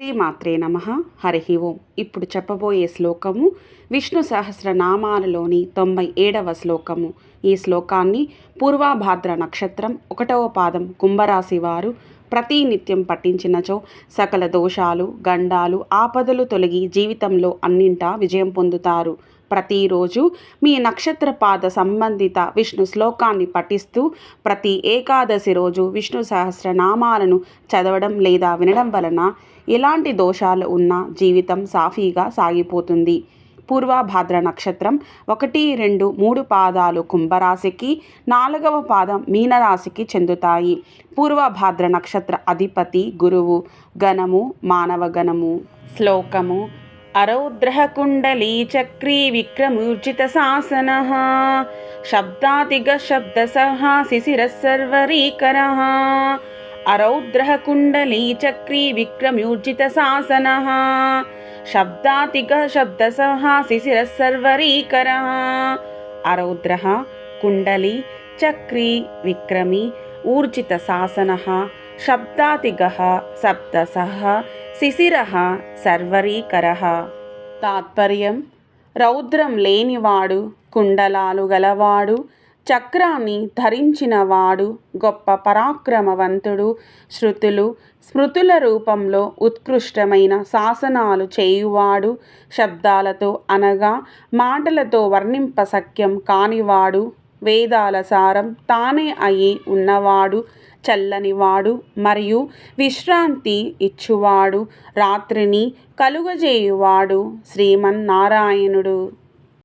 శ్రీమాత్రే నమ. హరి ఓం. ఇప్పుడు చెప్పబోయే శ్లోకము విష్ణు సహస్రనామాలలోని తొంభై ఏడవ శ్లోకము. ఈ శ్లోకాన్ని పూర్వాభాద్ర నక్షత్రం ఒకటవ పాదం కుంభరాశి వారు ప్రతి నిత్యం పఠించినచో సకల దోషాలు గండాలు ఆపదలు తొలగి జీవితంలో అన్నింటా విజయం పొందుతారు. ప్రతిరోజు మీ నక్షత్రపాద సంబంధిత విష్ణు శ్లోకాన్ని పఠిస్తూ ప్రతి ఏకాదశి రోజు విష్ణు సహస్రనామాలను చదవడం లేదా వినడం వలన ఎలాంటి దోషాలు ఉన్నా జీవితం సాఫీగా సాగిపోతుంది. పూర్వభాద్ర నక్షత్రం ఒకటి రెండు మూడు పాదాలు కుంభరాశికి నాలుగవ పాదం మీనరాశికి చెందుతాయి. పూర్వభాద్ర నక్షత్ర అధిపతి గురువు గణము మానవ గణము శ్లోకము అరౌద్రః కుండలీ చక్రీ విక్రమూర్జిత శాసన శబ్దాతిగ శబ్దసః శిశిరసర్వరీకర సర్వరీకరः అరౌద్రః కుండలీ చక్రీ విక్రమ్యూర్జిత శాసన శబ్దాతిగ శబ్దసః శిశిరः సర్వరీకరः అరౌద్రः కుండలి చక్రీ విక్రమి ఊర్జిత శాసన శబ్దాతిగ శబ్దసః శిశిర సర్వరీకర తాత్పర్యం రౌద్రం లేనివాడు కుండలాలు గలవాడు చక్రాన్ని ధరించినవాడు గొప్ప పరాక్రమవంతుడు. శృతులు స్మృతుల రూపంలో ఉత్కృష్టమైన శాసనాలు చేయువాడు. శబ్దాలతో అనగా మాటలతో వర్ణింపశక్యం కానివాడు. వేదాల సారం తానే అయి ఉన్నవాడు చల్లనివాడు మరియు విశ్రాంతి ఇచ్చువాడు. రాత్రిని కలుగజేయువాడు శ్రీమన్నారాయణుడు.